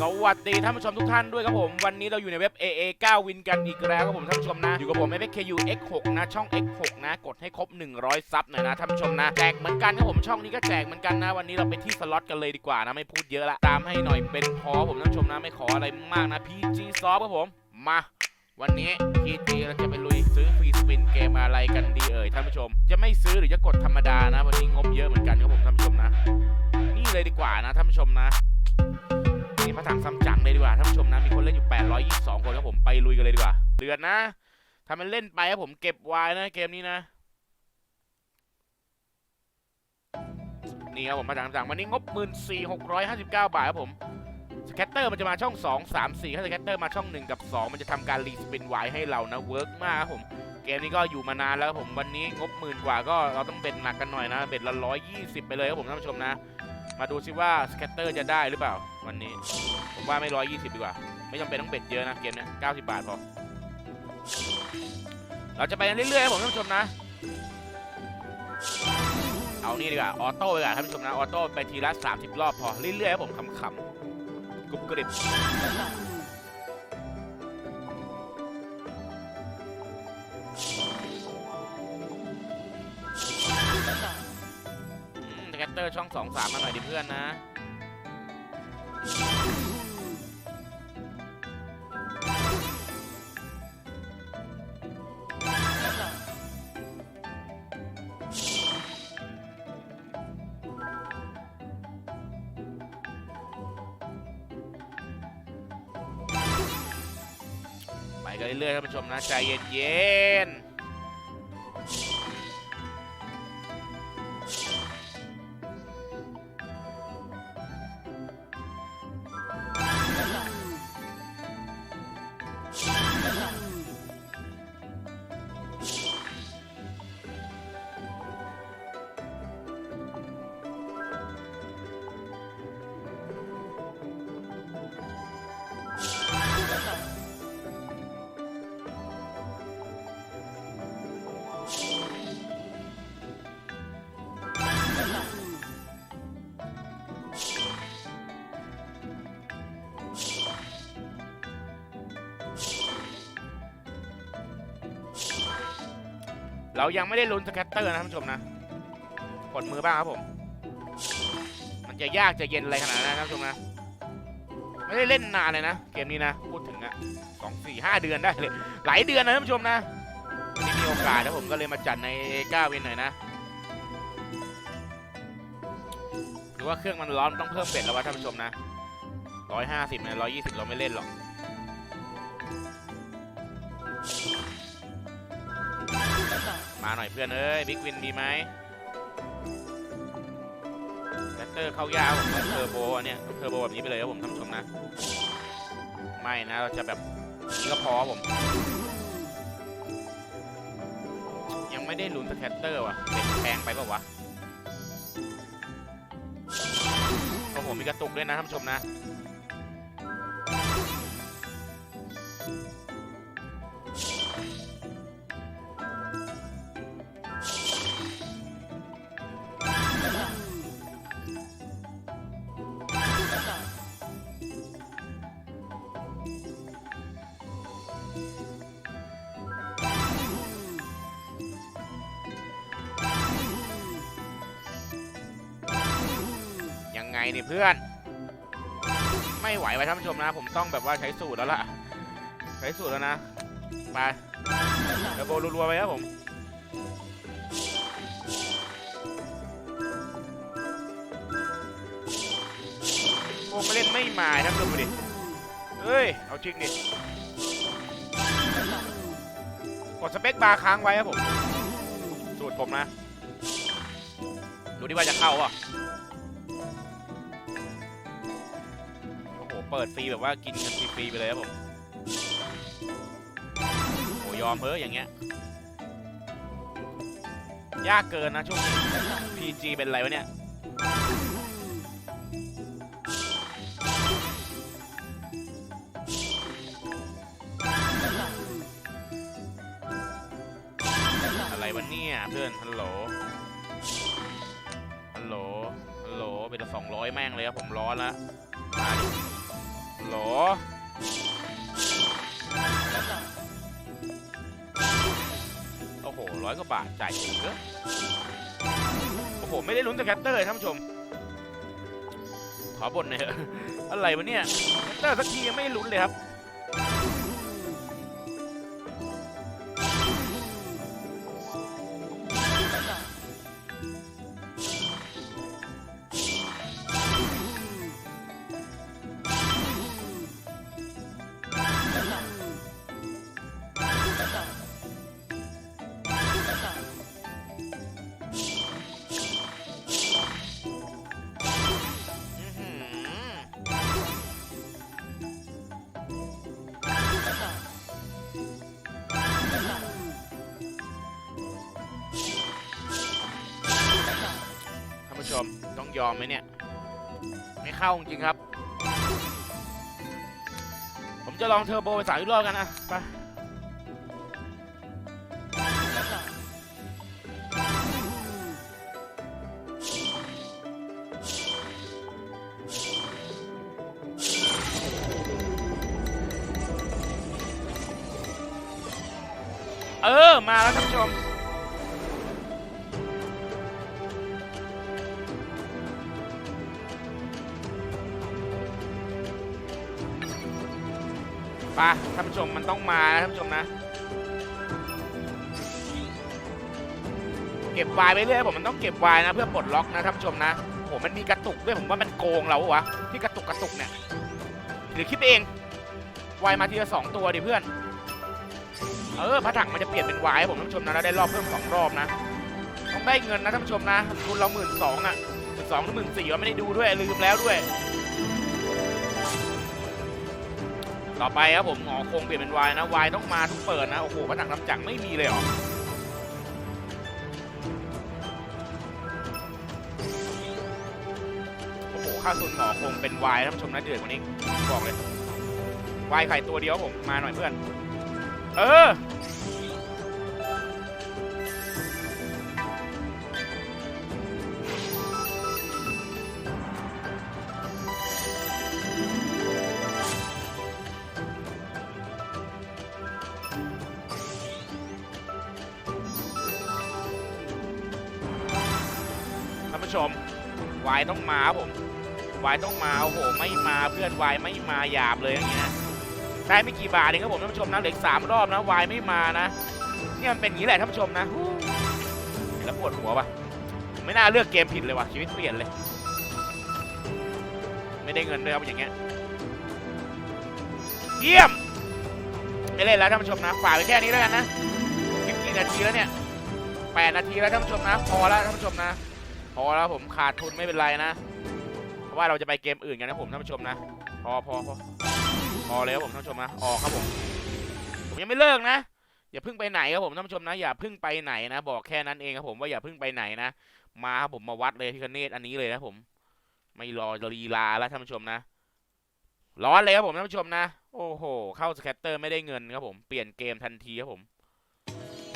สวัสดีท่านผู้ชมทุกท่านด้วยครับผม วันนี้เราอยู่ในเว็บ AA 9วินกันอีกแล้วครับผมท่านผู้ชมนะ อยู่กับผม FKU X6 นะ ช่อง X6 นะ กดให้ครบ 100 ซับหน่อยนะท่านผู้ชมนะ แจกเหมือนกันครับผมช่องนี้ก็แจกเหมือนกันนะ วันนี้เราไปที่สล็อตกันเลยดีกว่านะ ไม่พูดเยอะละ ตามให้หน่อยเป็นพอผมท่านผู้ชมนะ ไม่ขออะไรมากนะ PG Soft ครับผม มาวันนี้ PG เราจะไปลุยซื้อฟรีสปินเกมอะไรกันดีเอ่ยท่านผู้ชม จะไม่ซื้อหรือจะกดธรรมดานะ วันนี้งบเยอะเหมือนกันครับผมท่านผู้ชมนะ นี่เลยดีกว่านะท่านผู้ชมนะ นี่พระถังซัมจั๋งเลยดีกว่าท่านผู้ชมนะมีคนเล่นอยู่ 822 คนครับผมไปลุยกันเลยดีกว่าเดือดนะทำมันเล่นไปครับผมเก็บไว้นะเกมนี้นะนี่ครับผมพระถังซัมจั๋งวันนี้งบ 14,659 บาทครับผมสแคตเตอร์มันจะมาช่อง 2 3 4ถ้าสแคตเตอร์มาช่อง 1 กับ 2 มันจะทำการรีสปินไว้ให้เรานะเวิร์กมากครับผมเกมนี้ก็อยู่มานานแล้วครับผมวันนี้งบหมื่นกว่าก็เราต้องเบ็ดหนักกันหน่อยนะเบ็ดละ120 ไปเลยครับผมท่านผู้ชมนะ มาดูซิว่าสแคตเตอร์จะได้หรือเปล่า วันนี้ ผมว่าไม่ร้อยี่สิบดีกว่า ไม่จำเป็นต้องเบ็ดเยอะนะเกมนี้เก้าสิบาทพอ เราจะไปกันเรื่อยๆผมท่านผู้ชมนะ เอานี่ดีกว่า ออโต้ไปก่อนท่านผู้ชมนะ ออโต้ไปทีละสามสิบรอบพอ เรื่อยๆผมขำๆกรุบกริบ มสแคตเตอร์ช่อง2 3มาหน่อยดิเพื่อนนะ ไปกันเรื่อยๆท่านผู้ชมนะ ใจเย็นๆ เรายังไม่ได้ลุ้นสแคตเตอร์นะท่านผู้ชมนะกดมือบ้างครับผม มันจะยากจะเย็นอะไรขนาดนั้นนะท่านผู้ชมนะ ไม่ได้เล่นนานเลยนะ เกมนี้นะ พูดถึงอะสองสี่ห้าเดือนได้เลย หลายเดือนนะท่านผู้ชมนะวันนี้มีโอกาสนะผมก็เลยมาจัดในก้าวินหน่อยนะ หรือว่าเครื่องมันร้อนต้องเพิ่มเบ็ดแล้ววะท่านผู้ชมนะร้อยห้าสิบเนะร้อยยี่สิบเราไม่เล่นหรอก มาหน่อยเพื่อนเอ้ยบิ๊กวินมีไหมแรตเตอร์เข้ายากผมต้องเทอร์โบอันเนี้ยเทอร์โบแบบนี้ไปเลยครับผมท่านผู้ชมนะ ไม่นะเราจะแบบนี้ก็พอผม ยังไม่ได้ลุ้นสแคตเตอร์ว่ะเป็นแพงไปเปล่าวะโอ้โหมีกระตุกด้วยนะท่านผู้ชมนะ เนี่ยเพื่อน ไม่ไหวไปท่านผู้ชมนะ ผมต้องแบบว่าใช้สูตรแล้วล่ะ ใช้สูตรแล้วนะ ไปเดยวโบรัวๆไปครับผมโอ้มาเล่นไม่มาท่านผู้ชมดิเฮ้ย เอาจริงดิกดสเปคบาร์ค้างไว้ครับผม สูตรผมนะ ดูดิว่าจะเข้าป่ะ เปิดฟรีแบบว่ากินกันฟรีๆไปเลยครับผมโอ้ยอมเพ้ออย่างเงี้ย ยากเกินนะช่วงนี้ PG เป็นไรวะเนี่ยอะไรวะเนี่ยเพื่อนฮัลโหล ฮัลโหล ฮัลโหลเป็นสองร้อยแม่งเลยครับผมร้อนละ หรอโอ้โหร้อยกว่าบาทจ่ายเยอะโอ้โห ไม่ได้ลุ้นสแคตเตอร์เลยท่านผู้ชม ขอบ่นหน่อยอะไรวะเนี่ยแคตเตอร์สักทียังไม่ลุ้นเลยครับ อมไหมเนี่ย ไม่เข้าจริงครับ ผมจะลองเทอร์โบไปสามรอบกันนะไปเออ มาแล้วท่านผู้ชม ไปท่านผู้ชมมันต้องมานะท่านผู้ชมนะ เก็บไวายไปเรื่อยผมมันต้องเก็บไวายนะ เพื่อปลดล็อกนะท่านผู้ชมนะโหมันมีกระตุกด้วยผมว่ามันโกงเราวะที่กระตุกกระตุกเนี่ยหรือคิดเองไวายมาทีละสองตัวดิเพื่อน เออพระถังมันจะเปลี่ยนเป็นไวายให้ผมท่านผู้ชมนะแล้วได้รอบเพิ่มสองรอบนะต้องได้เงินนะท่านผู้ชมนะทุนเราหมื่นสองอะหมื่นสองหรือหมื่นสี่ไม่ได้ดูด้วยลืมแล้วด้วย ต่อไปครับผมหงอคงเปลี่ยนเป็นวายนะวายต้องมาทุกเปิดนะ โอ้โหผนังลำจังไม่มีเลยเหรอโอ้โหข้าส่วนหงอคงเป็นวายท่านผู้ชมนะเดือดกว่านี้บอกเลยวายไข่ตัวเดียวผมมาหน่อยเพื่อน เออ ผู้ชมวายต้องมาครับผมวายต้องมาโอ้โหไม่มาเพื่อนวายไม่มาหยาบเลยอย่างนี้นะได้ไม่กี่บาทเองครับผมท่านผู้ชมนะเหลืออกสามรอบนะวายไม่มานะเนี่ยมันเป็นอย่างนี้แหละท่านผู้ชมนะแล้วปวดหัวปะผมไม่น่าเลือกเกมผิดเลยว่ะชีวิตเปลี่ยนเลย ไม่ได้เงินด้วยครับอย่างเงี้ยเยี่ยมไม่เล่นแล้วท่านผู้ชมนะฝากไปแค่นี้แล้วกันนะคลิปกี่นาทีแล้วเนี่ยแปดนาทีแล้วท่านผู้ชมนะ พอแล้วท่านผู้ชมนะ พอแล้วผมขาดทุนไม่เป็นไรนะ เพราะว่าเราจะไปเกมอื่นกันนะผมท่านผู้ชมนะ พอพอพอพอเลยครับผมท่านผู้ชมนะ ออกครับผม ผมยังไม่เลิกนะ อย่าเพิ่งไปไหนครับผมท่านผู้ชมนะ อย่าเพิ่งไปไหนนะ บอกแค่นั้นเองครับผมว่าอย่าเพิ่งไปไหนนะ มาครับผมมาวัดเลยที่คเนตอันนี้เลยนะผม ไม่รอลีลาแล้วท่านผู้ชมนะ ร้อนเลยครับผมท่านผู้ชมนะ โอ้โห เข้าสแคตเตอร์ไม่ได้เงินครับผม เปลี่ยนเกมทันทีครับผม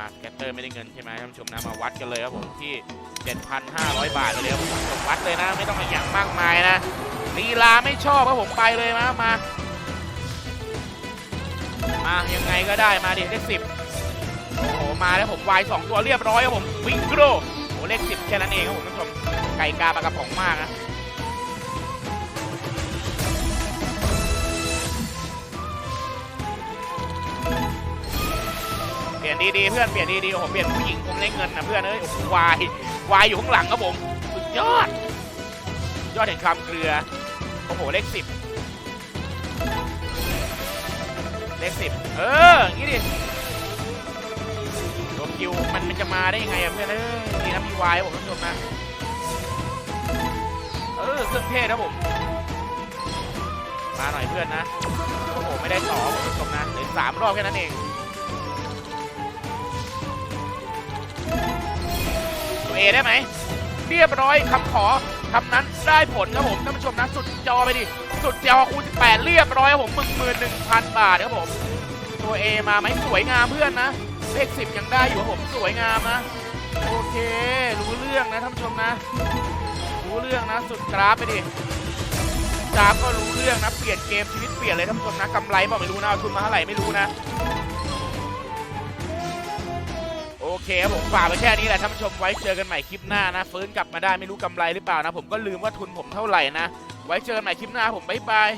มาสแคตเตอร์ไม่ได้เงินใช่ไหมท่านผู้ชมนะมาวัดกันเลยครับผมที่ 7,500 บาทเลยครับผมวัดเลยนะ ไม่ต้องมาอย่างมากมายนะลีลาไม่ชอบครับผมไปเลยนะมามายังไงก็ได้มาดิเลขสิบโอ้โหมาแล้วผมวายสองตัวเรียบร้อยครับผมวิงโกรโอ้เลขสิบแค่นั้นเองครับผมท่านผู้ชมไก่กาปลากระป๋องมากนะ เปลี่ยนดีๆเพื่อนเปลี่ยนดีๆโอ้โหเปลี่ยนผู้หญิงผมได้เงินนะเพื่อนเอ้ยโอ้โหวายวายอยู่ข้างหลังครับผมสุดยอด ยอดแห่งความเกลือโอ้โหเลขสิบเลขสิบเอออย่างนี้ดิตัวคิวมันมันจะมาได้ยังไงอะเพื่อนเอ้ยนี่นะมีวายผมท่านผู้ชมนะเออเครื่องเทศนะผมมาหน่อยเพื่อนนะโอ้โหไม่ได้ต่อผมท่านผู้ชมนะเหลือสามรอบแค่นั้นเอง เอได้ไหมเรียบร้อยคำขอคำนั้นได้ผลครับผมท่านผู้ชมนะสุดจอไปดิสุดจอคูณ18 เรียบร้อยครับผมหมื่นหมื่นหนึ่งพันบาทครับผมตัว A มาไหมสวยงามเพื่อนนะเลขสิบยังได้อยู่ครับผมสวยงามนะโอเค รู้เรื่องนะท่านผู้ชมนะ รู้เรื่องนะ สุดกราฟไปดิกราฟก็รู้เรื่องนะเปลี่ยนเกมชีวิตเปลี่ยนเลยท่านผู้ชมนะกำไรบอกไม่รู้นะเอาทุนมาเท่าไหร่ไม่รู้นะ เคครับผมฝากไปแค่นี้แหละท่านผู้ชมไว้เจอกันใหม่คลิปหน้านะฟื้นกลับมาได้ไม่รู้กำไรหรือเปล่านะ ผมก็ลืมว่าทุนผมเท่าไหร่นะ ไว้เจอกันใหม่คลิปหน้าผมบ๊ายบาย